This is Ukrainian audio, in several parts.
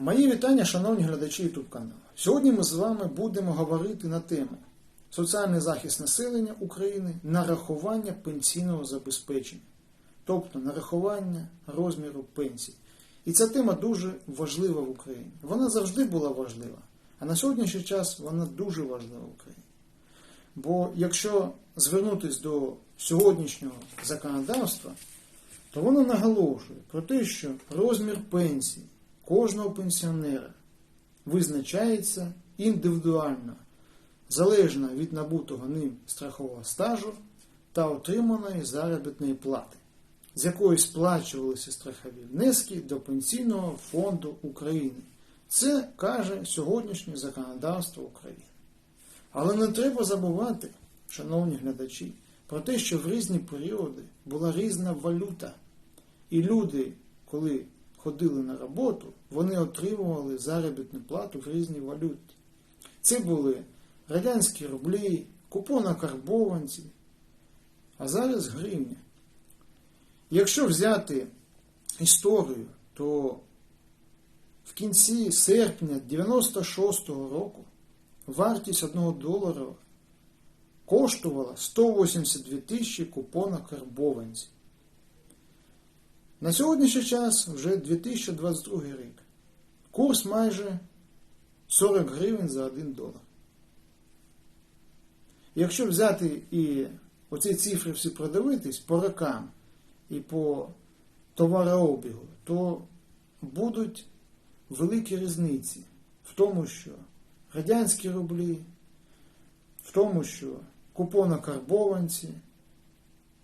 Мої вітання, шановні глядачі YouTube каналу. Сьогодні ми з вами будемо говорити на тему соціальний захист населення України, нарахування пенсійного забезпечення, тобто нарахування розміру пенсій. І ця тема дуже важлива в Україні. Вона завжди була важлива, а на сьогоднішній час вона дуже важлива в Україні. Бо якщо звернутися до сьогоднішнього законодавства, то воно наголошує про те, що розмір пенсії кожного пенсіонера визначається індивідуально, залежно від набутого ним страхового стажу та отриманої заробітної плати, з якої сплачувалися страхові внески до Пенсійного фонду України. Це каже сьогоднішнє законодавство України. Але не треба забувати, шановні глядачі, про те, що в різні періоди була різна валюта. І люди, коли ходили на роботу, вони отримували заробітну плату в різній валюті. Це були радянські рублі, купонокарбованці, а зараз гривня. Якщо взяти історію, то в кінці серпня 96-го року вартість одного долара коштувала 182 тисячі купонокарбованців. На сьогоднішній час вже 2022 рік. Курс майже 40 гривень за 1 долар. Якщо взяти і оці цифри всі продивитись по рокам і по товарообігу, то будуть великі різниці в тому, що радянські рублі, в тому, що купонокарбованці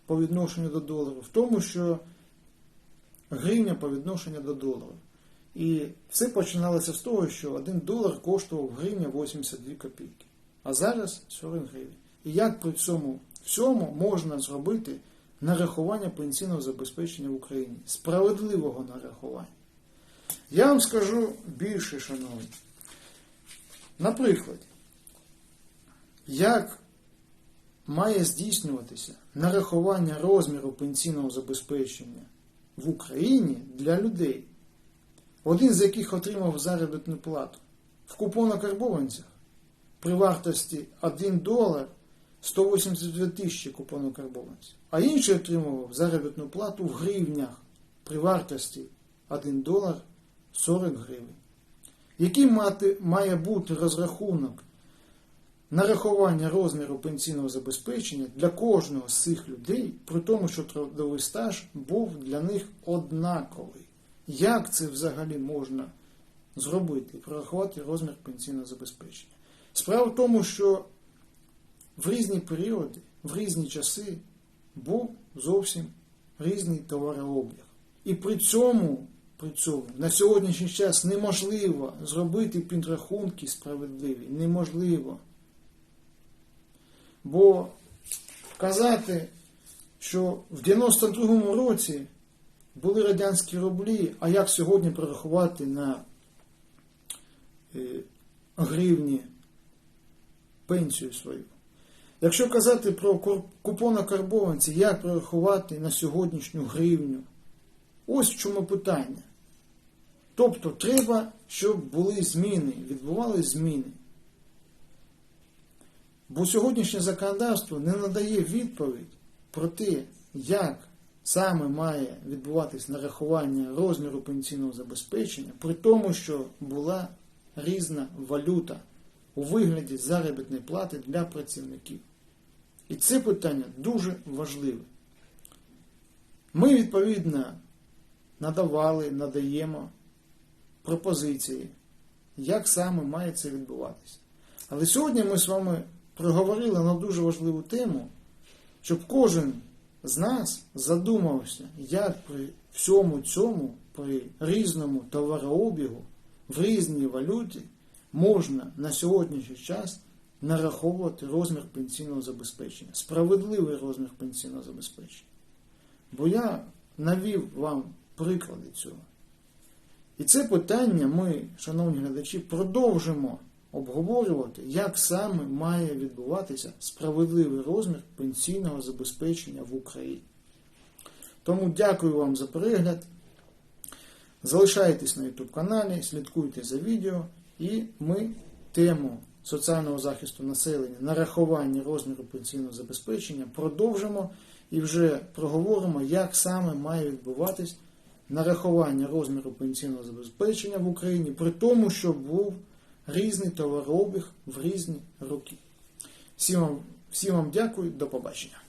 по відношенню до долару, в тому, що гривня по відношенню до долару. І все починалося з того, що 1 долар коштував гривня 82 копійки, а зараз 40 гривень. І як при цьому всьому можна зробити нарахування пенсійного забезпечення в Україні? Справедливого нарахування. Я вам скажу більше, шановні. Наприклад, як має здійснюватися нарахування розміру пенсійного забезпечення в Україні для людей, один з яких отримав заробітну плату. В купонокарбованцях при вартості 1 долар 182 тисячі купонокарбованців, а інший отримував заробітну плату в гривнях. При вартості 1 долар 40 гривень. Який має бути розрахунок нарахування розміру пенсійного забезпечення для кожного з цих людей, при тому, що трудовий стаж був для них однаковий. Як це взагалі можна зробити, прорахувати розмір пенсійного забезпечення? Справа в тому, що в різні періоди, в різні часи був зовсім різний товарообіг. І при цьому, при цьому на сьогоднішній час неможливо зробити підрахунки справедливі. Неможливо. Бо казати, що в 92-му році були радянські рублі, а як сьогодні прорахувати на е, гривні пенсію свою? Якщо казати про купонокарбованці, як прорахувати на сьогоднішню гривню? Ось в чому питання. Тобто треба, щоб були зміни, відбувалися зміни. Бо сьогоднішнє законодавство не надає відповідь про те, як саме має відбуватись нарахування розміру пенсійного забезпечення, при тому, що була різна валюта у вигляді заробітної плати для працівників. І це питання дуже важливе. Ми, відповідно, надавали, надаємо пропозиції, як саме має це відбуватися. Але сьогодні ми з вами проговорили на дуже важливу тему, щоб кожен з нас задумався, як при всьому цьому, при різному товарообігу, в різній валюті можна на сьогоднішній час нараховувати розмір пенсійного забезпечення, справедливий розмір пенсійного забезпечення. Бо я навів вам приклади цього. І це питання ми, шановні глядачі, продовжимо обговорювати, як саме має відбуватися справедливий розмір пенсійного забезпечення в Україні. Тому дякую вам за перегляд. Залишайтесь на YouTube каналі, слідкуйте за відео, і ми тему соціального захисту населення, нарахування розміру пенсійного забезпечення продовжимо і вже проговоримо, як саме має відбуватись нарахування розміру пенсійного забезпечення в Україні, при тому, що був різний товарообіг в різні роки. Всім вам, всім вам дякую, до побачення.